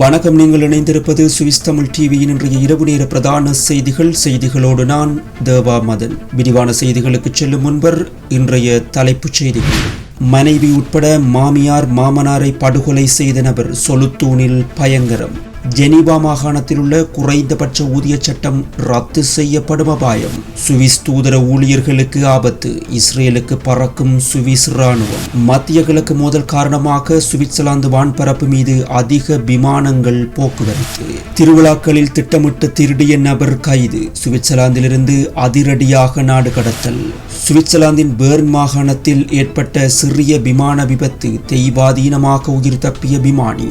வணக்கம் நீங்கள் இணைந்திருப்பது சுவிஸ் தமிழ் டிவியின் இன்றைய இரவு நேர பிரதான செய்திகள். செய்திகளோடு நான் தேவா மதன். விரிவான செய்திகளுக்கு செல்லும் முன்பர் இன்றைய தலைப்புச் செய்திகள். மனைவி உட்பட மாமியார் மாமனாரை படுகொலை செய்த நபர் சொலுத்தூனில் பயங்கரம். ஜெனீவா மாகாணத்தில் உள்ள குறைந்தபட்ச ஊதிய சட்டம் ரத்து செய்யப்படும் அபாயம். சுவிஸ் தூதர ஊழியர்களுக்கு ஆபத்து. இஸ்ரேலுக்கு பறக்கும் சுவிஸ் ராணுவம் மத்திய கிழக்கு மோதல் காரணமாக சுவிட்சர்லாந்து வான்பரப்பு மீது அதிக விமானங்கள் போக்குவரத்து. திருவிழாக்களில் திட்டமிட்டு திருடிய நபர் கைது. சுவிட்சர்லாந்திலிருந்து அதிரடியாக நாடு கடத்தல். சுவிட்சர்லாந்தின் பேர்ன் மாகாணத்தில் ஏற்பட்ட சிறிய விமான விபத்து தெய்வாதீனமாக உயிர் தப்பிய விமானி.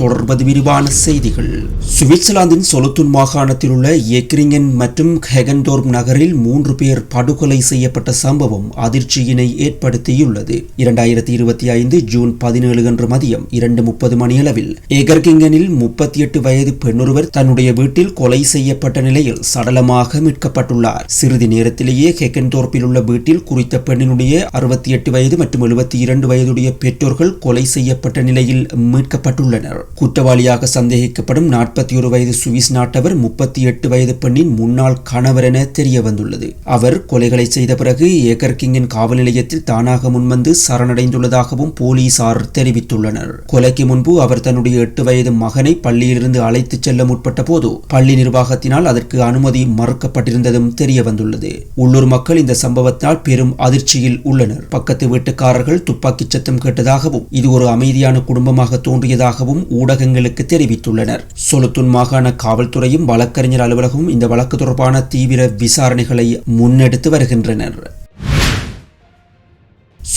தொடர்பது விரிவான செய்திகள். சுவிட்சர்லாந்தின் சொலுத்துன் மாகாணத்தில் உள்ள எக்ரிங்கன் மற்றும் ஹெகன்டோர்ப் நகரில் மூன்று பேர் படுகொலை செய்யப்பட்ட சம்பவம் அதிர்ச்சியினை ஏற்படுத்தியுள்ளது. இரண்டாயிரத்தி இருபத்தி ஐந்து ஜூன் பதினேழு அன்று மதியம் இரண்டு முப்பது மணியளவில் எகர்கிங்கனில் முப்பத்தி எட்டு வயது பெண்ணொருவர் தன்னுடைய வீட்டில் கொலை செய்யப்பட்ட நிலையில் சடலமாக மீட்கப்பட்டுள்ளார். சிறிது நேரத்திலேயே ஹெகன்டோர்ப்பில் உள்ள வீட்டில் குறித்த பெண்ணினுடைய அறுபத்தி எட்டு வயது மற்றும் எழுபத்தி இரண்டு வயதுடைய பெற்றோர்கள் கொலை செய்யப்பட்ட நிலையில் மீட்கப்பட்டுள்ளனர். குற்றவாளியாக சந்தேகிக்கப்படும் நாற்பத்தி ஒரு வயது சுவிஸ் நாட்டவர் முப்பத்தி எட்டு வயது பெண்ணின் முன்னாள் கணவர் என தெரிய வந்துள்ளது அவர் கொலைகளை செய்த பிறகு ஏகர்கிங்கின் காவல் நிலையத்தில் தானாக முன்வந்து சரணடைந்துள்ளதாகவும் போலீசார் தெரிவித்துள்ளனர். கொலைக்கு முன்பு அவர் தன்னுடைய எட்டு வயது மகனை பள்ளியிலிருந்து அழைத்துச் செல்ல முற்பட்ட போது பள்ளி நிர்வாகத்தினால் அதற்கு அனுமதி மறுக்கப்பட்டிருந்ததும் தெரிய வந்துள்ளது உள்ளூர் மக்கள் இந்த சம்பவத்தால் பெரும் அதிர்ச்சியில் உள்ளனர். பக்கத்து வீட்டுக்காரர்கள் துப்பாக்கிச் சத்தம் கேட்டதாகவும் இது ஒரு அமைதியான குடும்பமாக தோன்றியதாகவும் ஊடகங்களுக்கு தெரிவித்துள்ளனர். சொலுத்துன் மாகாண காவல்துறையும் வழக்கறிஞர் அலுவலகமும் இந்த வழக்கு தொடர்பான தீவிர விசாரணைகளை முன்னெடுத்து வருகின்றனர்.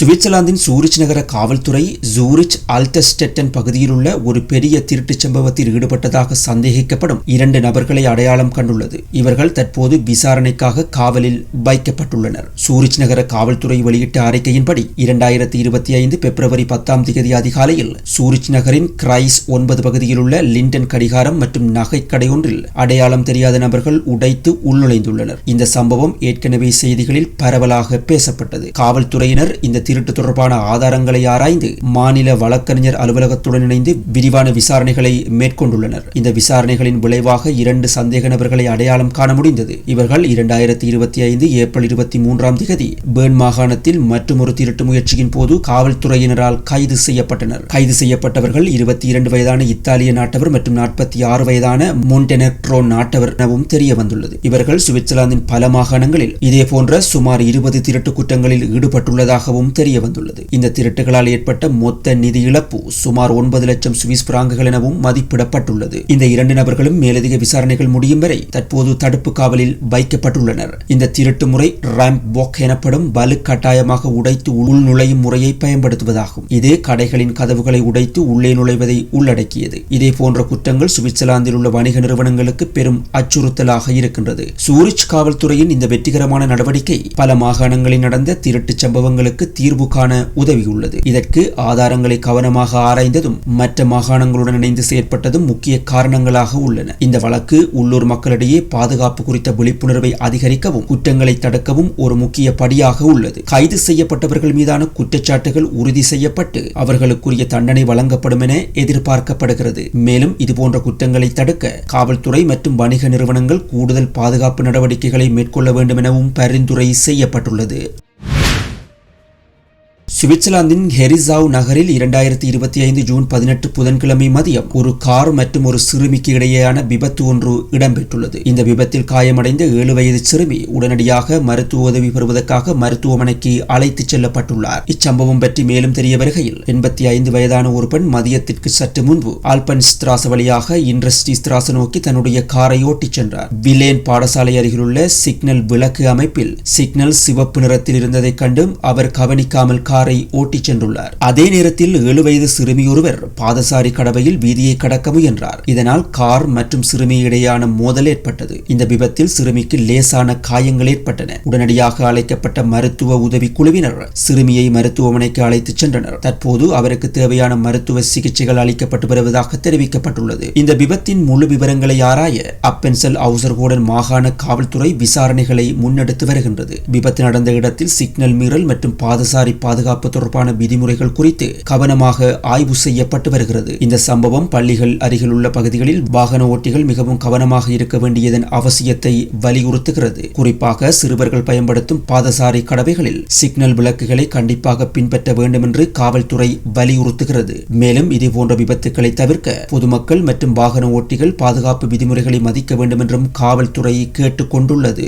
சுவிட்சர்லாந்தின் சூரிச் நகர காவல்துறை ஜூரிச் அல்டஸ்டெட்டன் பகுதியில் உள்ள ஒரு பெரிய திருட்டுச் சம்பவத்தில் ஈடுபட்டதாக சந்தேகிக்கப்படும் இரண்டு நபர்களை அடையாளம் கண்டுள்ளது. இவர்கள் தற்போது விசாரணைக்காக காவலில் வைக்கப்பட்டுள்ளனர். சூரிச் நகர காவல்துறை வெளியிட்ட அறிக்கையின்படி இரண்டாயிரத்தி இருபத்தி ஐந்து பிப்ரவரி பத்தாம் தேதி அதிகாலையில் சூரிச் நகரின் கிரைஸ் ஒன்பது பகுதியில் உள்ள லிண்டன் கடிகாரம் மற்றும் நகைக்கடை ஒன்றில் அடையாளம் தெரியாத நபர்கள் உடைத்து உள்நுழைந்துள்ளனர். இந்த சம்பவம் ஏற்கனவே செய்திகளில் பரவலாக பேசப்பட்டது. காவல்துறையினர் இந்த திருட்டு தொடர்பான ஆதாரங்களை ஆராய்ந்து மாநில வழக்கறிஞர் அலுவலகத்துடன் இணைந்து விரிவான விசாரணைகளை மேற்கொண்டுள்ளனர். இந்த விசாரணைகளின் விளைவாக இரண்டு சந்தேக நபர்களை அடையாளம் காண முடிந்தது. இவர்கள் இரண்டாயிரத்தி இருபத்தி ஐந்து ஏப்ரல் இருபத்தி மூன்றாம் திகதி பேர்ன் மாகாணத்தில் மற்றொரு திருட்டு முயற்சியின் போது காவல்துறையினரால் கைது செய்யப்பட்டனர். கைது செய்யப்பட்டவர்கள் இருபத்தி இரண்டு வயதான இத்தாலிய நாட்டவர் மற்றும் நாற்பத்தி ஆறு வயதான மொண்டெனெக்ட்ரோ நாட்டவர் எனவும் தெரிய வந்துள்ளது இவர்கள் சுவிட்சர்லாந்தின் பல மாகாணங்களில் இதேபோன்ற சுமார் இருபது திருட்டு குற்றங்களில் ஈடுபட்டுள்ளதாகவும் தெரிய வந்துள்ளது. இந்த திருட்டுகளால் ஏற்பட்ட மொத்த நிதி இழப்பு சுமார் ஒன்பது லட்சம் சுவிஸ் பிராங்குகள் எனவும் மதிப்பிடப்பட்டுள்ளது. இந்த இரண்டு நபர்களும் மேலதிக விசாரணைகள் முடியும் வரை தற்போது தடுப்பு காவலில் வைக்கப்பட்டுள்ளனர். இந்த திருட்டு முறை ரேம்ப் வாக் எனப்படும் வலு கட்டாயமாக உடைத்து உள் நுழையும் முறையை பயன்படுத்துவதாகும். இது கடைகளின் கதவுகளை உடைத்து உள்ளே நுழைவதை உள்ளடக்கியது. இதே போன்ற குற்றங்கள் சுவிட்சர்லாந்தில் உள்ள வணிக நிறுவனங்களுக்கு பெரும் அச்சுறுத்தலாக இருக்கின்றது. சூரிச் காவல்துறையின் இந்த வெற்றிகரமான நடவடிக்கை பல மாகாணங்களில் நடந்த திருட்டுச் சம்பவங்களுக்கு தீர்வு காண உதவியுள்ளது. இதற்கு ஆதாரங்களை கவனமாக ஆராய்ந்ததும் மற்ற மாகாணங்களுடன் இணைந்து செயற்பட்டதும் முக்கிய காரணங்களாக உள்ளன. இந்த வழக்கு உள்ளூர் மக்களிடையே பாதுகாப்பு குறித்த விழிப்புணர்வை அதிகரிக்கவும் குற்றங்களை தடுக்கவும் ஒரு முக்கிய படியாக உள்ளது. கைது செய்யப்பட்டவர்கள் மீதான குற்றச்சாட்டுகள் உறுதி செய்யப்பட்டு அவர்களுக்குரிய தண்டனை வழங்கப்படும் என எதிர்பார்க்கப்படுகிறது. மேலும் இதுபோன்ற குற்றங்களை தடுக்க காவல்துறை மற்றும் வணிக நிறுவனங்கள் கூடுதல் பாதுகாப்பு நடவடிக்கைகளை மேற்கொள்ள வேண்டும் எனவும் பரிந்துரை செய்யப்பட்டுள்ளது. சுவிட்சர்லாந்தின் ஹெரிசாவ் நகரில் இரண்டாயிரத்தி இருபத்தி ஐந்து ஜூன் பதினெட்டு புதன்கிழமை மதியம் ஒரு கார் மற்றும் ஒரு சிறுமிக்கு இடையேயான விபத்து ஒன்று இடம்பெற்றுள்ளது. இந்த விபத்தில் காயமடைந்த ஏழு வயது சிறுமி உடனடியாக மருத்துவ உதவி பெறுவதற்காக மருத்துவமனைக்கு அழைத்துச் செல்லப்பட்டுள்ளார். இச்சம்பவம் பற்றி மேலும் தெரிய வருகையில் எண்பத்தி ஐந்து வயதான ஒரு பெண் மதியத்திற்கு சற்று முன்பு ஆல்பன் ஸ்திராச வழியாக இண்டஸ்ட்ரி ஸ்திராச நோக்கி தன்னுடைய காரை ஓட்டிச் சென்றார். விலேன் பாடசாலை அருகிலுள்ள சிக்னல் விளக்கு அமைப்பில் சிக்னல் சிவப்பு நிறத்தில் இருந்ததைக் கண்டும் அவர் கவனிக்காமல் காரை ஓட்டிச் சென்றுள்ளார். அதே நேரத்தில் ஏழு வயது சிறுமியொருவர் பாதசாரி கடவையில் வீதியை கடக்க முயன்றார். இதனால் கார் மற்றும் சிறுமி இடையான மோதல் ஏற்பட்டது. இந்த விபத்தில் சிறுமிக்கு லேசான காயங்கள் ஏற்பட்டன. உடனடியாக அழைக்கப்பட்ட மருத்துவ உதவி குழுவினர் சிறுமியை மருத்துவமனைக்கு அழைத்துச் சென்றனர். தற்போது அவருக்கு தேவையான மருத்துவ சிகிச்சைகள் அளிக்கப்பட்டு வருவதாக தெரிவிக்கப்பட்டுள்ளது. இந்த விபத்தின் முழு விவரங்களை ஆராய அப்பென்சல் அவுசர்கோடன் மாகாண காவல்துறை விசாரணைகளை முன்னெடுத்து வருகின்றது. விபத்து நடந்த இடத்தில் சிக்னல் மீறல் மற்றும் பாதசாரி பாதுகாப்பு தொடர்பான விதிமுறைகள் குறித்து கவனமாக ஆய்வு செய்யப்பட்டு வருகிறது. இந்த சம்பவம் பள்ளிகள் அருகிலுள்ள பகுதிகளில் வாகன ஓட்டிகள் மிகவும் கவனமாக இருக்க வேண்டியதன் அவசியத்தை வலியுறுத்துகிறது. குறிப்பாக சிறுவர்கள் பயன்படுத்தும் பாதசாரி கடவைகளில் சிக்னல் விளக்குகளை கண்டிப்பாக பின்பற்ற வேண்டும் என்று காவல்துறை வலியுறுத்துகிறது. மேலும் இதுபோன்ற விபத்துக்களை தவிர்க்க பொதுமக்கள் மற்றும் வாகன ஓட்டிகள் பாதுகாப்பு விதிமுறைகளை மதிக்க வேண்டும் என்றும் காவல்துறை கேட்டுக்கொண்டுள்ளது.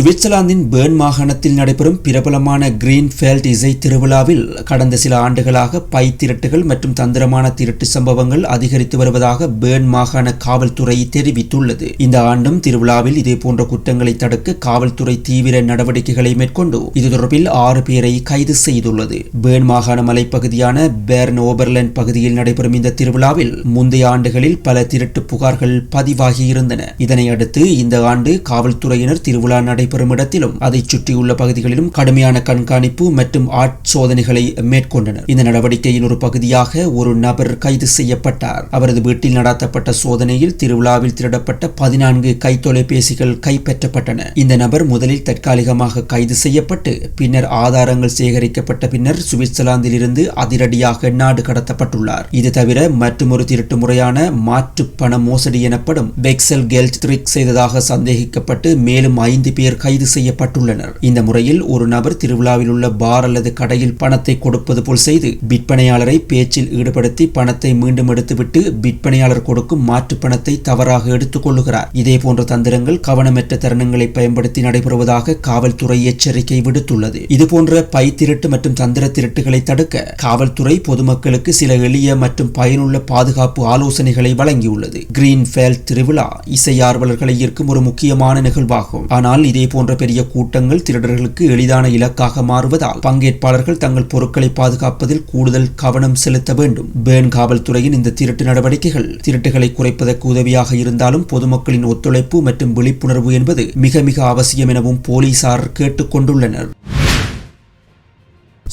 சுவிட்சர்லாந்தின் பேர்ன் மாகாணத்தில் நடைபெறும் பிரபலமான கிரீன்ஃபெல்ட் இசை திருவிழாவில் கடந்த சில ஆண்டுகளாக பை திரட்டுகள் மற்றும் தந்திரமான திருட்டு சம்பவங்கள் அதிகரித்து வருவதாக பேர்ன் மாகாண காவல்துறை தெரிவித்துள்ளது. இந்த ஆண்டும் திருவிழாவில் இதேபோன்ற குற்றங்களை தடுக்க காவல்துறை தீவிர நடவடிக்கைகளை மேற்கொண்டு இது தொடர்பில் ஆறு பேரை கைது செய்துள்ளது. பேர்ன் மாகாண மலைப்பகுதியான பேர்ன் ஓபர்லேண்ட் பகுதியில் நடைபெறும் இந்த திருவிழாவில் முந்தைய ஆண்டுகளில் பல திருட்டு புகார்கள் பதிவாகியிருந்தன இதனை அடுத்து இந்த ஆண்டு காவல்துறையினர் திருவிழா நடைபெறும் இடத்திலும் அதை சுற்றியுள்ள பகுதிகளிலும் கடுமையான கண்காணிப்பு மற்றும் ஆட்சோதனைகளை மேற்கொண்டனர். இந்த நடவடிக்கையின் ஒரு பகுதியாக ஒரு நபர் கைது செய்யப்பட்டார். அவரது வீட்டில் நடத்தப்பட்ட சோதனையில் திருவிழாவில் திருடப்பட்ட பதினான்கு கைத்தொலைபேசிகள் கைப்பற்றப்பட்டன. இந்த நபர் முதலில் தற்காலிகமாக கைது செய்யப்பட்டு பின்னர் ஆதாரங்கள் சேகரிக்கப்பட்ட பின்னர் சுவிட்சர்லாந்தில் இருந்து அதிரடியாக நாடு கடத்தப்பட்டுள்ளார். இது தவிர மற்றொரு திருட்டு முறையான மாற்று பண மோசடி எனப்படும் பெக்சல் கெல்ட் ட்ரிக் செய்ததாக சந்தேகிக்கப்பட்டு மேலும் ஐந்து பேர் கைது செய்யப்பட்டுள்ளனர். இந்த முறையில் ஒரு நபர் திருவிழாவில் உள்ள பார் அல்லது கடையில் பணத்தை கொடுப்பது போல் செய்து விற்பனையாளரை பேச்சில் ஈடுபடுத்தி பணத்தை மீண்டும் எடுத்துவிட்டு விற்பனையாளர் கொடுக்கும் மாற்று பணத்தை தவறாக எடுத்துக் கொள்ளுகிறார். இதே போன்ற தந்திரங்கள் கவனமற்ற தருணங்களை பயன்படுத்தி நடைபெறுவதாக காவல்துறை எச்சரிக்கை விடுத்துள்ளது. இதுபோன்ற பை திருட்டு மற்றும் தந்திர திருட்டுகளை தடுக்க காவல்துறை பொதுமக்களுக்கு சில எளிய மற்றும் பயனுள்ள பாதுகாப்பு ஆலோசனைகளை வழங்கியுள்ளது. கிரீன் ஃபேல் திருவிழா இசை ஆர்வலர்களை ஈர்க்கும் ஒரு முக்கியமான நிகழ்வாகும். ஆனால் இதே போன்ற பெரிய கூட்டங்கள் திருடர்களுக்கு எளிதான இலக்காக மாறுவதால் பங்கேற்பாளர்கள் தங்கள் பொருட்களை பாதுகாப்பதில் கூடுதல் கவனம் செலுத்த வேண்டும். பேர்ன் காவல்துறையின் இந்த திருட்டு நடவடிக்கைகள் திருட்டுகளை குறைப்பதற்கு உதவியாக இருந்தாலும் பொதுமக்களின் ஒத்துழைப்பு மற்றும் விழிப்புணர்வு என்பது மிக மிக அவசியம் எனவும் போலீசார் கேட்டுக்கொண்டுள்ளனர்.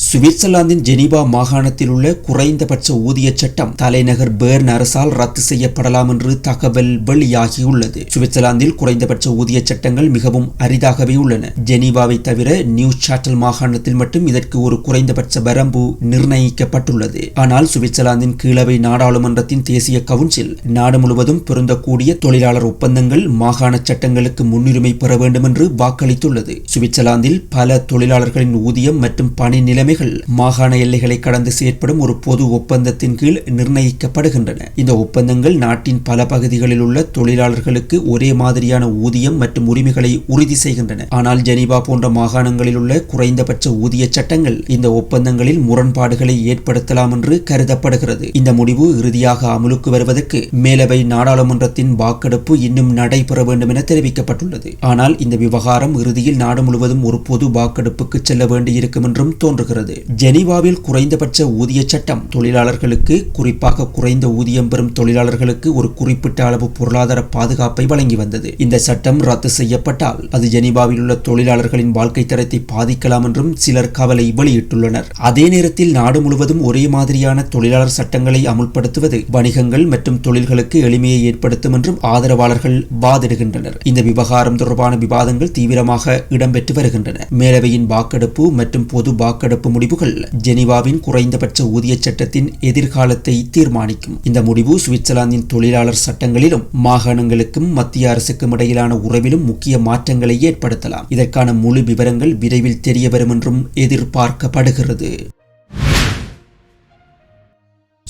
சுவிட்சர்லாந்தின் ஜெனீவா மாகாணத்தில் உள்ள குறைந்தபட்ச ஊதிய சட்டம் தலைநகர் பேர்ன் அரசால் ரத்து செய்யப்படலாம் என்று தகவல் வெளியாகியுள்ளது. சுவிட்சர்லாந்தில் குறைந்தபட்ச ஊதிய சட்டங்கள் மிகவும் அரிதாகவே உள்ளன. ஜெனீவாவை தவிர நியூ சாட்டல் மாகாணத்தில் மட்டும் இதற்கு ஒரு குறைந்தபட்ச வரம்பு நிர்ணயிக்கப்பட்டுள்ளது. ஆனால் சுவிட்சர்லாந்தின் கீழவை நாடாளுமன்றத்தின் தேசிய கவுன்சில் நாடு முழுவதும் பொருந்தக்கூடிய தொழிலாளர் ஒப்பந்தங்கள் மாகாண சட்டங்களுக்கு முன்னுரிமை பெற வேண்டும் என்று வாக்களித்துள்ளது. சுவிட்சர்லாந்தில் பல தொழிலாளர்களின் ஊதியம் மற்றும் பணி நிலைமைகள் மாகாண எல்லைகளை கடந்து செயற்படும் ஒரு பொது ஒப்பந்தத்தின் கீழ் நிர்ணயிக்கப்படுகின்றன. இந்த ஒப்பந்தங்கள் நாட்டின் பல பகுதிகளில் உள்ள தொழிலாளர்களுக்கு ஒரே மாதிரியான ஊதியம் மற்றும் உரிமைகளை உறுதி செய்கின்றன. ஆனால் ஜெனீவா போன்ற மாகாணங்களில் உள்ள குறைந்தபட்ச ஊதிய சட்டங்கள் இந்த ஒப்பந்தங்களில் முரண்பாடுகளை ஏற்படுத்தலாம் என்று கருதப்படுகிறது. இந்த முடிவு இறுதியாக அமலுக்கு வருவதற்கு மேலவை நாடாளுமன்றத்தின் வாக்கெடுப்பு இன்னும் நடைபெற வேண்டும் என தெரிவிக்கப்பட்டுள்ளது. ஆனால் இந்த விவகாரம் இறுதியில் நாடு முழுவதும் ஒரு பொது வாக்கெடுப்புக்கு செல்ல வேண்டியிருக்கும் என்றும் தோன்றுகிறது. வருகிறது ஜெனீவாவில் குறைந்தபட்ச ஊதிய சட்டம் தொழிலாளர்களுக்கு குறிப்பாக குறைந்த ஊதியம் பெறும் தொழிலாளர்களுக்கு ஒரு குறிப்பிட்ட அளவு பொருளாதார பாதுகாப்பை வழங்கி வந்தது. இந்த சட்டம் ரத்து செய்யப்பட்டால் அது ஜெனீவாவில் உள்ள தொழிலாளர்களின் வாழ்க்கை தரத்தை பாதிக்கலாம் என்றும் சிலர் கவலை வெளியிட்டுள்ளனர். அதே நேரத்தில் நாடு முழுவதும் ஒரே மாதிரியான தொழிலாளர் சட்டங்களை அமுல்படுத்துவது வணிகங்கள் மற்றும் தொழில்களுக்கு எளிமையை ஏற்படுத்தும் என்றும் ஆதரவாளர்கள் வாதிடுகின்றனர். இந்த விவகாரம் தொடர்பான விவாதங்கள் தீவிரமாக இடம்பெற்று வருகின்றன. மேலவையின் வாக்கெடுப்பு மற்றும் பொது வாக்கெடுப்பு முடிவுகள் ஜெனீவாவின் குறைந்தபட்ச ஊதிய சட்டத்தின் எதிர்காலத்தை தீர்மானிக்கும். இந்த முடிவு சுவிட்சர்லாந்தின் தொழிலாளர் சட்டங்களிலும் மாகாணங்களுக்கும் மத்திய அரசுக்கும் இடையிலான உறவிலும் முக்கிய மாற்றங்களை ஏற்படுத்தலாம். இதற்கான முழு விவரங்கள் விரைவில் தெரியவரும் என்றும் எதிர்பார்க்கப்படுகிறது.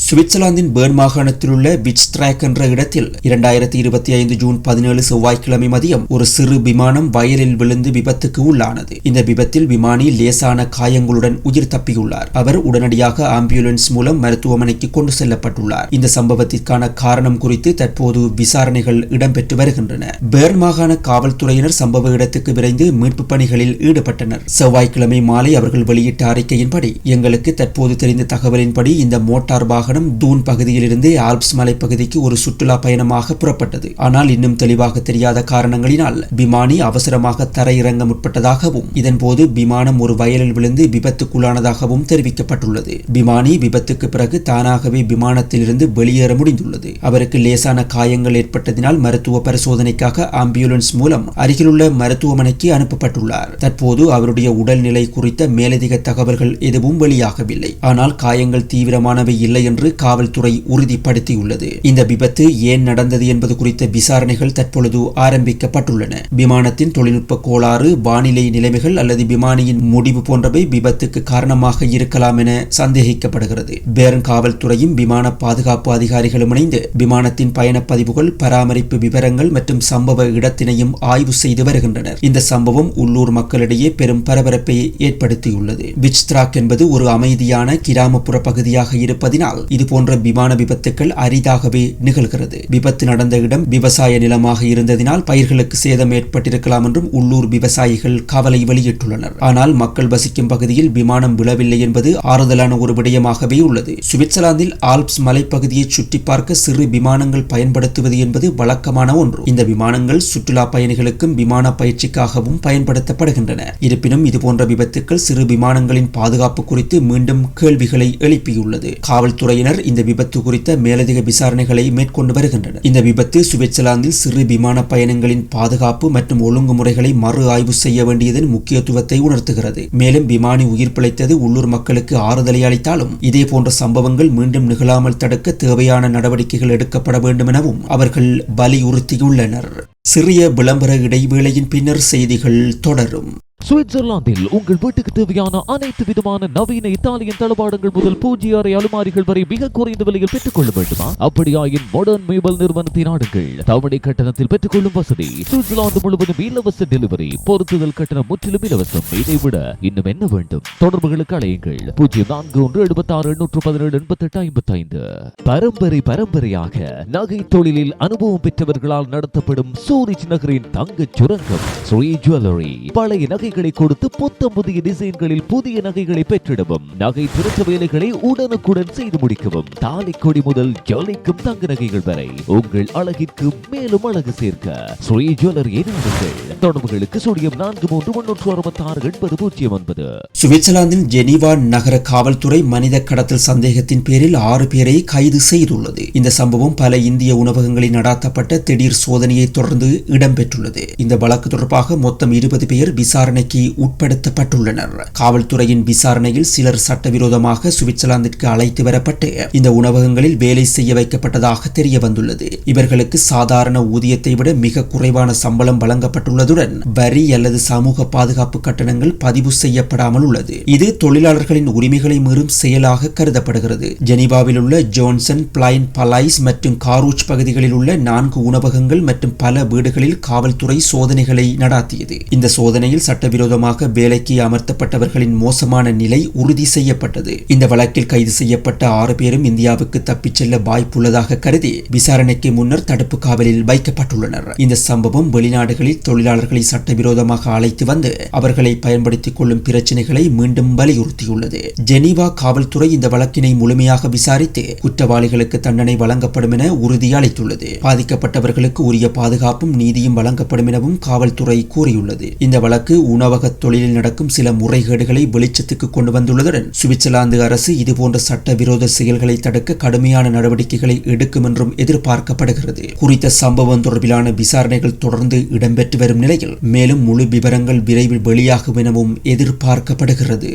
சுவிட்சர்லாந்தின் பேர்ன் மாகாணத்தில் உள்ள விச்ஸ்ட்ராக் என்ற இடத்தில் இரண்டாயிரத்தி இருபத்தி ஐந்து ஜூன் பதினேழு செவ்வாய்க்கிழமை மதியம் ஒரு சிறு விமானம் வயலில் விழுந்து விபத்துக்கு உள்ளானது. இந்த விபத்தில் விமானி லேசான காயங்களுடன் உயிர் தப்பியுள்ளார். அவர் உடனடியாக ஆம்புலன்ஸ் மூலம் மருத்துவமனைக்கு கொண்டு செல்லப்பட்டுள்ளார். இந்த சம்பவத்திற்கான காரணம் குறித்து தற்போது விசாரணைகள் இடம்பெற்று வருகின்றன. பேர்ன் மாகாண காவல்துறையினர் சம்பவ இடத்துக்கு விரைந்து மீட்பு பணிகளில் ஈடுபட்டனர். செவ்வாய்க்கிழமை மாலை அவர்கள் வெளியிட்ட அறிக்கையின்படி எங்களுக்கு தற்போது தெரிந்த தகவலின்படி இந்த மோட்டார் வாகனம் தூன் பகுதியிலிருந்து ஆல்ப்ஸ் மலைப்பகுதிக்கு ஒரு சுற்றுலா பயணமாக புறப்பட்டது. ஆனால் இன்னும் தெளிவாக தெரியாத காரணங்களினால் விமானி அவசரமாக தரையிறங்க முற்பட்டதாகவும் இதன்போது விமானம் ஒரு வயலில் விழுந்து விபத்துக்குள்ளானதாகவும் தெரிவிக்கப்பட்டுள்ளது. விமானி விபத்துக்கு பிறகு தானாகவே விமானத்திலிருந்து வெளியேற முடிந்துள்ளது. அவருக்கு லேசான காயங்கள் ஏற்பட்டதினால் மருத்துவ பரிசோதனைக்காக ஆம்புலன்ஸ் மூலம் அருகிலுள்ள மருத்துவமனைக்கு அனுப்பப்பட்டுள்ளார். தற்போது அவருடைய உடல்நிலை குறித்த மேலதிக தகவல்கள் எதுவும் வெளியாகவில்லை. ஆனால் காயங்கள் தீவிரமானவை இல்லை என்று காவல்துறை உறுதிப்படுத்தியுள்ளது. இந்த விபத்து ஏன் நடந்தது என்பது குறித்த விசாரணைகள் தற்பொழுது ஆரம்பிக்கப்பட்டுள்ளன. விமானத்தின் தொழில்நுட்ப கோளாறு வானிலை நிலைமைகள் அல்லது விமானியின் முடிவு போன்றவை விபத்துக்கு காரணமாக இருக்கலாம் என சந்தேகிக்கப்படுகிறது. பேரன் காவல்துறையும் விமான பாதுகாப்பு அதிகாரிகளும் இணைந்து விமானத்தின் பயணப்பதிவுகள் பராமரிப்பு விவரங்கள் மற்றும் சம்பவ இடத்தினையும் ஆய்வு செய்து வருகின்றனர். இந்த சம்பவம் உள்ளூர் மக்களிடையே பெரும் பரபரப்பை ஏற்படுத்தியுள்ளது. விச்த்ராக் என்பது ஒரு அமைதியான கிராமப்புற பகுதியாக இருப்பதினால் இதுபோன்ற விமான விபத்துக்கள் அரிதாகவே நிகழ்கிறது. விபத்து நடந்த இடம் விவசாய நிலமாக இருந்ததினால் பயிர்களுக்கு சேதம் ஏற்பட்டிருக்கலாம் என்றும் உள்ளூர் விவசாயிகள் கவலை வெளியிட்டுள்ளனர். ஆனால் மக்கள் வசிக்கும் பகுதியில் விமானம் விழவில்லை என்பது ஆறுதலான ஒரு விடயமாகவே உள்ளது. சுவிட்சர்லாந்தில் ஆல்ப்ஸ் மலைப்பகுதியை சுற்றி பார்க்க சிறு விமானங்கள் பயன்படுத்துவது என்பது வழக்கமான ஒன்று. இந்த விமானங்கள் சுற்றுலா பயணிகளுக்கும் விமான பயிற்சிக்காகவும் பயன்படுத்தப்படுகின்றன. இருப்பினும் இதுபோன்ற விபத்துக்கள் சிறு விமானங்களின் பாதுகாப்பு குறித்து மீண்டும் கேள்விகளை எழுப்பியுள்ளது. காவல்துறையினர் இந்த விபத்து குறித்த மேலதிக விசாரணைகளை மேற்கொண்டு வருகின்றனர். இந்த விபத்து சுவிட்சர்லாந்தில் சிறு விமான பயணங்களின் பாதுகாப்பு மற்றும் ஒழுங்குமுறைகளை மறு ஆய்வு செய்ய வேண்டியதன் முக்கியத்துவத்தை உணர்த்துகிறது. மேலும் விமானி உயிர் பிழைத்தது உள்ளூர் மக்களுக்கு ஆறுதலை அளித்தாலும் இதே போன்ற சம்பவங்கள் மீண்டும் நிகழாமல் தடுக்க தேவையான நடவடிக்கைகள் எடுக்கப்பட வேண்டும் எனவும் அவர்கள் வலியுறுத்தியுள்ளனர். சிறிய விளம்பர இடைவேளையின் பின்னர் செய்திகள் தொடரும். சுவிட்சர்லாந்தில் உங்கள் வீட்டுக்கு தேவையான அனைத்து விதமான நவீன இத்தாலியன் தளபாடங்கள் முதல் பூஜ்ய அறை அலுமாரிகள் வரை மிக குறைந்த விலையில் பெற்றுக் கொள்ள வேண்டுமா? அப்படியாயின் மாடர்ன் மேபல் நிறுவனத்தின் நாடுங்கள் தவணை கட்டணத்தில் பெற்றுக்கொள்ளும் வசதி சுவிட்சர்லாந்து முழுவதும் இலவச டெலிவரி பொருத்துதல் கட்டணம் முற்றிலும் இலவசம். இதை விட இன்னும் என்ன வேண்டும்? தொடர்புகளுக்கு அழையுங்கள். பூஜ்ஜியம் நான்கு ஒன்று எழுபத்தி ஆறு எண்ணூற்று பதினேழு எண்பத்தி எட்டு ஐம்பத்தி ஐந்து பரம்பரை பரம்பரையாக நகை தொழிலில் அனுபவம் பெற்றவர்களால் நடத்தப்படும் சூரிச் நகரின் தங்க சுரங்கம் ஸ்ரீ ஜுவல்லரி பழைய நகைகளை கொடுத்து புத்தம் புதிய டிசைன்களில் புதிய நகைகளை பெற்றிடவும் நகை திருத்த வேலைகளை உடனுக்குடன் செய்து முடிக்கவும் தாலி கொடி முதல் ஜொலிக்கும் தங்க நகைகள் வரை உங்கள் அழகிற்கு மேலும் அழகு சேர்க்க. ஸ்ரீ ஜுவல்லரி நாடுங்கள் தொடர்புகளுக்கு சூடியம் நான்கு மூன்று முன்னூற்று அறுபத்தி ஆறு எண்பது பூஜ்ஜியம் ஒன்பது. சுவிட்சர்லாந்தின் ஜெனீவா நகர காவல்துறை மனித கடத்தல் சந்தேகத்தின் பேரில் ஆறு பேரை கைது செய்துள்ளது. இந்த சம்பவம் பல இந்திய உணவகங்களில் நடாத்தப்பட்ட திடீர் சோதனையை தொடர்ந்து இடம்பெற்றுள்ளது. இந்த வழக்கு தொடர்பாக மொத்தம் இருபது பேர் விசாரணைக்கு உட்படுத்தப்பட்டுள்ளனர். காவல்துறையின் விசாரணையில் சிலர் சட்டவிரோதமாக சுவிட்சர்லாந்திற்கு அழைத்து வரப்பட்டு இந்த உணவகங்களில் வேலை செய்ய வைக்கப்பட்டதாக தெரிய வந்துள்ளது இவர்களுக்கு சாதாரண ஊதியத்தை விட மிக குறைவான சம்பளம் வழங்கப்பட்டுள்ளதுடன் வரி அல்லது சமூக பாதுகாப்பு கட்டணங்கள் பதிவு செய்யப்படாமல் உள்ளது. இது தொழிலாளர்களின் உரிமைகளை மீறும் செயலாக கருதப்படுகிறது. ஜெனீவாவில் உள்ள ஜோன்சன் பிளைன் பலைஸ் மற்றும் காரூச் பகுதிகளில் உள்ள நான்கு உணவகங்கள் மற்றும் பல வீடுகளில் காவல்துறை சோதனைகளை நடாத்தியது. இந்த சோதனையில் சட்டவிரோதமாக வேலைக்கு அமர்த்தப்பட்டவர்களின் மோசமான நிலை உறுதி செய்யப்பட்டது. இந்த வழக்கில் கைது செய்யப்பட்ட ஆறு பேரும் இந்தியாவுக்கு தப்பிச் செல்ல வாய்ப்புள்ளதாக கருதி விசாரணைக்கு முன்னர் தடுப்பு காவலில் வைக்கப்பட்டுள்ளனர். இந்த சம்பவம் வெளிநாடுகளில் தொழிலாளர்களை சட்டவிரோதமாக அழைத்து வந்து அவர்களை பயன்படுத்திக் கொள்ளும் பிரச்சினைகளை மீண்டும் வலியுறுத்தியுள்ளது. ஜெனீவா காவல்துறை இந்த வழக்கினை முழுமையாக விசாரித்து குற்றவாளிகளுக்கு தண்டனை வழங்கப்படும் என உறுதியளித்துள்ளது பாதிக்கப்பட்டவர்களுக்கு உரிய பாதுகாப்பு அனைவருக்கும் நீதியும் வழங்கப்படும் எனவும் காவல்துறை கூறியுள்ளது. இந்த வழக்கு உணவக தொழிலில் நடக்கும் சில முறைகேடுகளை வெளிச்சத்துக்கு கொண்டு வந்துள்ளதுடன் சுவிட்சர்லாந்து அரசு இதுபோன்ற சட்டவிரோத செயல்களை தடுக்க கடுமையான நடவடிக்கைகளை எடுக்கும் என்றும் எதிர்பார்க்கப்படுகிறது. குறித்த சம்பவம் தொடர்பிலான விசாரணைகள் தொடர்ந்து இடம்பெற்று வரும் நிலையில் மேலும் முழு விவரங்கள் விரைவில் வெளியாகும் எனவும் எதிர்பார்க்கப்படுகிறது.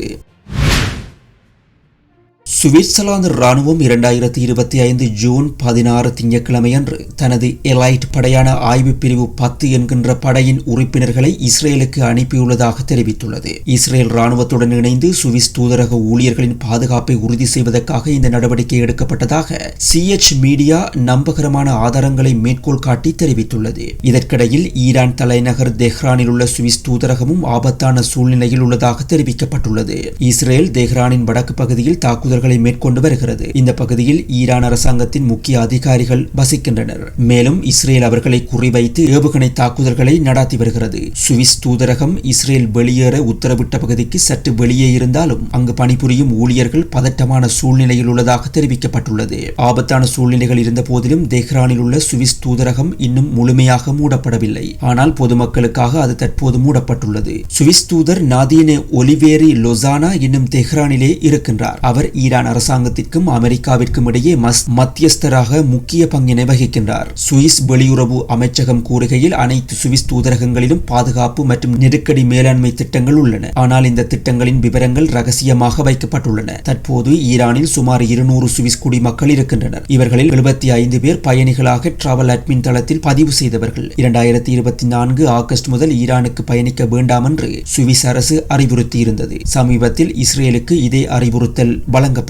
சுவிட்சர்லாந்து ராணுவம் இரண்டாயிரத்தி இருபத்தி ஐந்து ஜூன் பதினாறு திங்கட்கிழமையன்று தனது எலைட் படையான ஆய்வு பிரிவு பத்து என்கின்ற படையின் உறுப்பினர்களை இஸ்ரேலுக்கு அனுப்பியுள்ளதாக தெரிவித்துள்ளது. இஸ்ரேல் ராணுவத்துடன் இணைந்து சுவிஸ் தூதரக ஊழியர்களின் பாதுகாப்பை உறுதி செய்வதற்காக இந்த நடவடிக்கை எடுக்கப்பட்டதாக சிஎச் மீடியா நம்பகரமான ஆதாரங்களை மேற்கோள் காட்டி தெரிவித்துள்ளது. இதற்கிடையில் ஈரான் தலைநகர் தெஹ்ரானில் உள்ள சுவிஸ் தூதரகமும் ஆபத்தான சூழ்நிலையில் உள்ளதாக தெரிவிக்கப்பட்டுள்ளது. இஸ்ரேல் தெஹ்ரானின் வடக்கு பகுதியில் தாக்குதல்களை மேற்கொண்டு வருகிறது. இந்த பகுதியில் ஈரான் அரசாங்கத்தின் முக்கிய அதிகாரிகள் வசிக்கின்றனர். மேலும் இஸ்ரேல் அவர்களை குறிவைத்து ஏவுகணை தாக்குதல்களை நடாத்தி வருகிறது. சுவிஸ் தூதரகம் இஸ்ரேல் வெளியேற உத்தரவிட்ட பகுதிக்கு சற்று வெளியே இருந்தாலும் அங்கு பணிபுரியும் ஊழியர்கள் பதட்டமான சூழ்நிலையில் உள்ளதாக தெரிவிக்கப்பட்டுள்ளது. ஆபத்தான சூழ்நிலைகள் இருந்த போதிலும் தெஹ்ரானில் உள்ள சுவிஸ் தூதரகம் இன்னும் முழுமையாக மூடப்படவில்லை. ஆனால் பொதுமக்களுக்காக அது தற்போது மூடப்பட்டுள்ளது. சுவிஸ் தூதர் நாதீனே ஒலிவேரி லொசானா இன்னும் தெஹ்ரானிலே இருக்கின்றார். அவர் ஈரான் அரசாங்கத்திற்கும் அமெரிக்காவிற்கும் இடையே மத்தியஸ்தராக முக்கிய பங்கினை வகிக்கின்றார். சுவிஸ் வெளியுறவு அமைச்சகம் கூறுகையில் அனைத்து சுவிஸ் தூதரகங்களிலும் பாதுகாப்பு மற்றும் நெருக்கடி மேலாண்மை திட்டங்கள் உள்ளன. ஆனால் இந்த திட்டங்களின் விவரங்கள் ரகசியமாக வைக்கப்பட்டுள்ளன. தற்போது ஈரானில் சுமார் இருநூறு சுவிஸ் குடிமக்கள் இருக்கின்றனர். இவர்களில் எழுபத்தி ஐந்து பேர் பயணிகளாக டிராவல் அட்மின் தளத்தில் பதிவு செய்தவர்கள். இரண்டாயிரத்தி இருபத்தி நான்கு ஆகஸ்ட் முதல் ஈரானுக்கு பயணிக்க வேண்டாம் என்று சுவிஸ் அரசு அறிவுறுத்தியிருந்தது. சமீபத்தில் இஸ்ரேலுக்கு இதே அறிவுறுத்தல்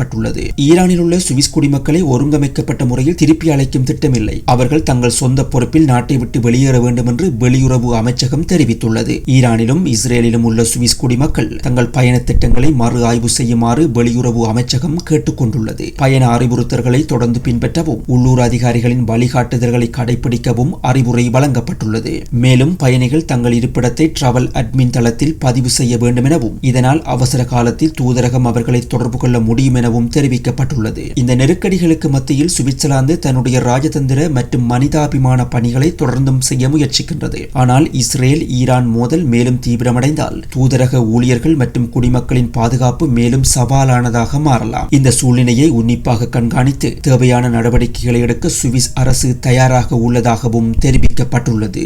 வழங்கப்பட்டுள்ளது ஈரானில் உள்ள சுவிஸ் குடிமக்களை ஒருங்கமைக்கப்பட்ட முறையில் திருப்பி அழைக்கும் திட்டமில்லை. அவர்கள் தங்கள் சொந்த பொறுப்பில் நாட்டை விட்டு வெளியேற வேண்டும் என்று வெளியுறவு அமைச்சகம் தெரிவித்துள்ளது. ஈரானிலும் இஸ்ரேலிலும் உள்ள சுவிஸ் குடிமக்கள் தங்கள் பயண திட்டங்களை மறு ஆய்வு செய்யுமாறு வெளியுறவு அமைச்சகம் கேட்டுக்கொண்டுள்ளது. பயண அறிவுறுத்தல்களை தொடர்ந்து பின்பற்றவும் உள்ளூர் அதிகாரிகளின் வழிகாட்டுதல்களை கடைபிடிக்கவும் அறிவுரை வழங்கப்பட்டுள்ளது. மேலும் பயணிகள் தங்கள் இருப்பிடத்தை டிராவல் அட்மின் தளத்தில் பதிவு செய்ய வேண்டும் எனவும் இதனால் அவசர காலத்தில் தூதரகம் அவர்களை தொடர்பு கொள்ள முடியும் எனவும் தெரிவிக்கப்பட்டுள்ளது. இந்த நெருக்கடிகளுக்கு மத்தியில் சுவிட்சர்லாந்து தன்னுடைய ராஜதந்திர மற்றும் மனிதாபிமான பணிகளை தொடர்ந்தும் செய்ய முயற்சிக்கின்றது. ஆனால் இஸ்ரேல் ஈரான் மோதல் மேலும் தீவிரமடைந்தால் தூதரக ஊழியர்கள் மற்றும் குடிமக்களின் பாதுகாப்பு மேலும் சவாலானதாக மாறலாம். இந்த சூழ்நிலையை உன்னிப்பாக கண்காணித்து தேவையான நடவடிக்கைகளை எடுக்க சுவிஸ் அரசு தயாராக உள்ளதாகவும் தெரிவிக்கப்பட்டுள்ளது.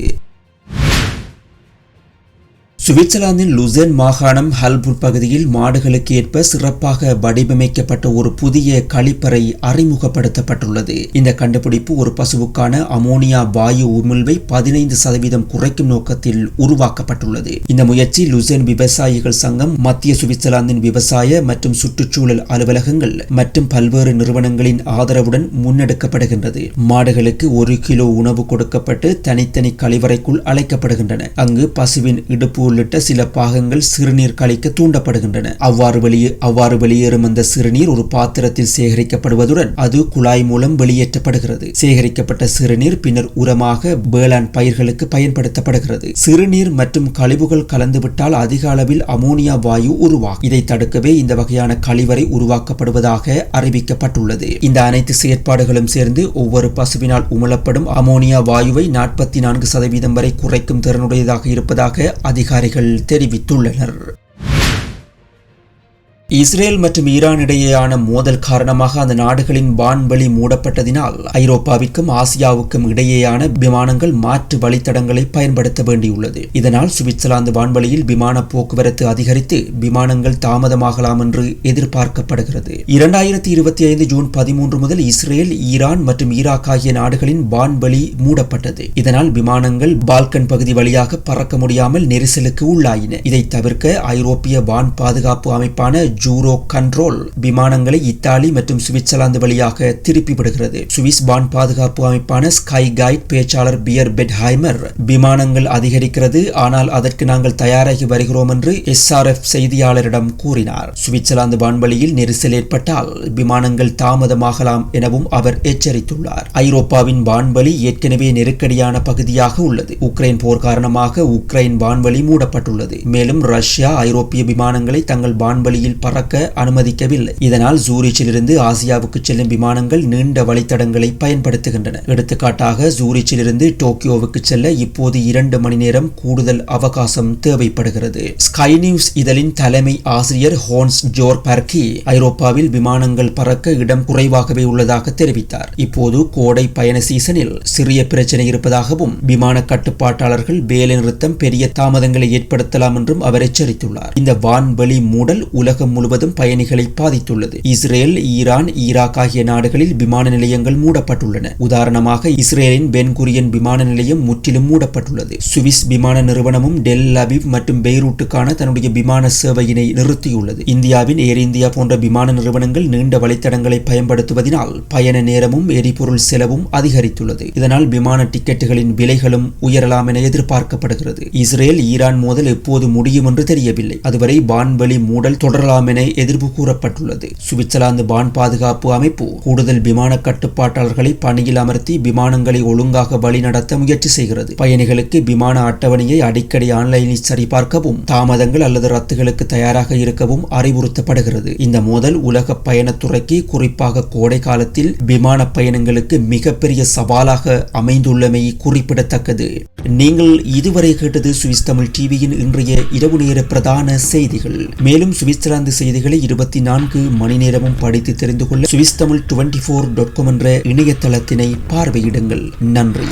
சுவிட்சர்லாந்தின் லுசென் மாகாணம் ஹல்புர் பகுதியில் மாடுகளுக்கு ஏற்ப சிறப்பாக வடிவமைக்கப்பட்ட ஒரு புதிய கழிப்பறை அறிமுகப்படுத்தப்பட்டுள்ளது. இந்த கண்டுபிடிப்பு ஒரு பசுவுக்கான அமோனியா வாயு உமிழ்வை பதினைந்து சதவீதம் குறைக்கும் நோக்கத்தில் உருவாக்கப்பட்டுள்ளது. இந்த முயற்சி லுசென் விவசாயிகள் சங்கம் மத்திய சுவிட்சர்லாந்தின் விவசாய மற்றும் சுற்றுச்சூழல் அலுவலகங்கள் மற்றும் பல்வேறு நிறுவனங்களின் ஆதரவுடன் முன்னெடுக்கப்படுகின்றது. மாடுகளுக்கு ஒரு கிலோ உணவு கொடுக்கப்பட்டு தனித்தனி கழிவறைக்குள் அழைக்கப்படுகின்றன. அங்கு பசுவின் இடுப்பு உள்ளிட்ட சில பாகங்கள் சிறுநீர் கழிக்க தூண்டப்படுகின்றன. அவ்வாறு வெளியே அவ்வாறு வெளியேறும் அந்த சிறுநீர் ஒரு பாத்திரத்தில் சேகரிக்கப்படுவதுடன் அது குழாய் மூலம் வெளியேற்றப்படுகிறது. சேகரிக்கப்பட்ட சிறுநீர் பின்னர் உரமாக வேளாண் பயிர்களுக்கு பயன்படுத்தப்படுகிறது. சிறுநீர் மற்றும் கழிவுகள் கலந்துவிட்டால் அதிக அளவில் அமோனியா வாயு உருவாகும். இதை தடுக்கவே இந்த வகையான கழிவறை உருவாக்கப்படுவதாக அறிவிக்கப்பட்டுள்ளது. இந்த அனைத்து செயற்பாடுகளும் சேர்ந்து ஒவ்வொரு பசுவினால் உமிழப்படும் அமோனியா வாயுவை நாற்பத்தி நான்கு சதவீதம் வரை குறைக்கும் திறனுடையதாக இருப்பதாக அதிகாரி அதிகாரிகள் தெரிவித்துள்ளனர். இஸ்ரேல் மற்றும் ஈரான் இடையேயான மோதல் காரணமாக அந்த நாடுகளின் வான்வெளி மூடப்பட்டதினால் ஐரோப்பாவிற்கும் ஆசியாவுக்கும் இடையேயான விமானங்கள் மாற்று வழித்தடங்களை பயன்படுத்த வேண்டியுள்ளது. இதனால் சுவிட்சர்லாந்து வான்வெளியில் விமான போக்குவரத்து அதிகரித்து விமானங்கள் தாமதமாகலாம் என்று எதிர்பார்க்கப்படுகிறது. இரண்டாயிரத்தி இருபத்தி ஐந்து ஜூன் பதிமூன்று முதல் இஸ்ரேல் ஈரான் மற்றும் ஈராக் ஆகிய நாடுகளின் வான்வெளி மூடப்பட்டது. இதனால் விமானங்கள் பால்கன் பகுதி வழியாக பறக்க முடியாமல் நெரிசலுக்கு உள்ளாயின. இதை தவிர்க்க ஐரோப்பிய வான் பாதுகாப்பு அமைப்பான ஜூரோ கண்ட்ரோல் விமானங்களை இத்தாலி மற்றும் சுவிட்சர்லாந்து வழியாக திருப்பி விடுகிறது சுவிஸ் பான் பாதுகாப்பு அமைப்பான ஸ்கை கைட் பேச்சாளர் பியர் பெட்ஹைமர் விமானங்கள் அதிகரிக்கிறது ஆனால் அதற்கு நாங்கள் தயாராகி வருகிறோம் என்று எஸ்ஆர்எஃப் செய்தியாளரிடம் கூறினார். சுவிட்சர்லாந்து வான்வழியில் நெரிசல் ஏற்பட்டால் விமானங்கள் தாமதமாகலாம் எனவும் அவர் எச்சரித்துள்ளார். ஐரோப்பாவின் வான்வழி ஏற்கனவே நெருக்கடியான பகுதியாக உள்ளது. உக்ரைன் போர் காரணமாக உக்ரைன் வான்வழி மூடப்பட்டுள்ளது. மேலும் ரஷ்யா ஐரோப்பிய விமானங்களை தங்கள் வான்வழியில் பறக்க அனுமதிக்கவில்லை. இதனால் ஜூரிச்சிலிருந்து ஆசியாவுக்கு செல்லும் விமானங்கள் நீண்ட வழித்தடங்களை பயன்படுத்துகின்றன. எடுத்துக்காட்டாக ஜூரிச்சிலிருந்து டோக்கியோவுக்கு செல்ல இப்போது இரண்டு மணி நேரம் கூடுதல் அவகாசம் தேவைப்படுகிறது. ஸ்கை நியூஸ் இதழின் தலைமை ஆசிரியர் ஹோன்ஸ் ஜோர் பர்கி ஐரோப்பாவில் விமானங்கள் பறக்க இடம் குறைவாகவே உள்ளதாக தெரிவித்தார். இப்போது கோடை பயண சீசனில் சிறிய பிரச்சனை இருப்பதாகவும் விமான கட்டுப்பாட்டாளர்கள் வேலை நிறுத்தம் பெரிய தாமதங்களை ஏற்படுத்தலாம் என்றும் அவர் எச்சரித்துள்ளார். இந்த வான்வெளி மூடல் உலகம் முழுவதும் பயணிகளை பாதித்துள்ளது. இஸ்ரேல் ஈரான் ஈராக் ஆகிய நாடுகளில் விமான நிலையங்கள் மூடப்பட்டுள்ளன. உதாரணமாக இஸ்ரேலின் பென்குரியன் விமான நிலையம் முற்றிலும் மூடப்பட்டுள்ளது. சுவிஸ் விமான நிறுவனமும் டெல் அபிப் மற்றும் பெய்ரூட்டுக்கான தன்னுடைய விமான சேவையினை நிறுத்தியுள்ளது. இந்தியாவின் ஏர் இந்தியா போன்ற விமான நிறுவனங்கள் நீண்ட வழித்தடங்களை பயன்படுத்துவதனால் பயண நேரமும் எரிபொருள் செலவும் அதிகரித்துள்ளது. இதனால் விமான டிக்கெட்டுகளின் விலைகளும் உயரலாம் என எதிர்பார்க்கப்படுகிறது. இஸ்ரேல் ஈரான் மோதல் எப்போது முடியும் என்று தெரியவில்லை. அதுவரை வான்வெளி மூடல் தொடரலாம் என எதிர்ப்பு கூறப்பட்டுள்ளது. சுவிட்சர்லாந்து வான் பாதுகாப்பு அமைப்பு கூடுதல் விமான கட்டுப்பாட்டாளர்களை பணியில் அமர்த்தி விமானங்களை ஒழுங்காக வழிநடத்த முயற்சி செய்கிறது. பயணிகளுக்கு விமான அட்டவணையை அடிக்கடி ஆன்லைனில் சரிபார்க்கவும் தாமதங்கள் அல்லது ரத்துகளுக்கு தயாராக இருக்கவும் அறிவுறுத்தப்படுகிறது. இந்த மோதல் உலக பயணத்துறைக்கு குறிப்பாக கோடை காலத்தில் விமான பயணங்களுக்கு மிகப்பெரிய சவாலாக அமைந்துள்ளமை குறிப்பிடத்தக்கது. நீங்கள் இதுவரை கேட்டது சுவிஸ் தமிழ் டிவியின் இன்றைய இரவு நேர பிரதான செய்திகள். மேலும் சுவிட்சர்லாந்து செய்திகளை இருபத்தி நான்கு மணி நேரமும் படித்து தெரிந்து கொள்ள Swiss Tamil twenty four dot com என்ற இணையதளத்தினை பார்வையிடுங்கள். நன்றி.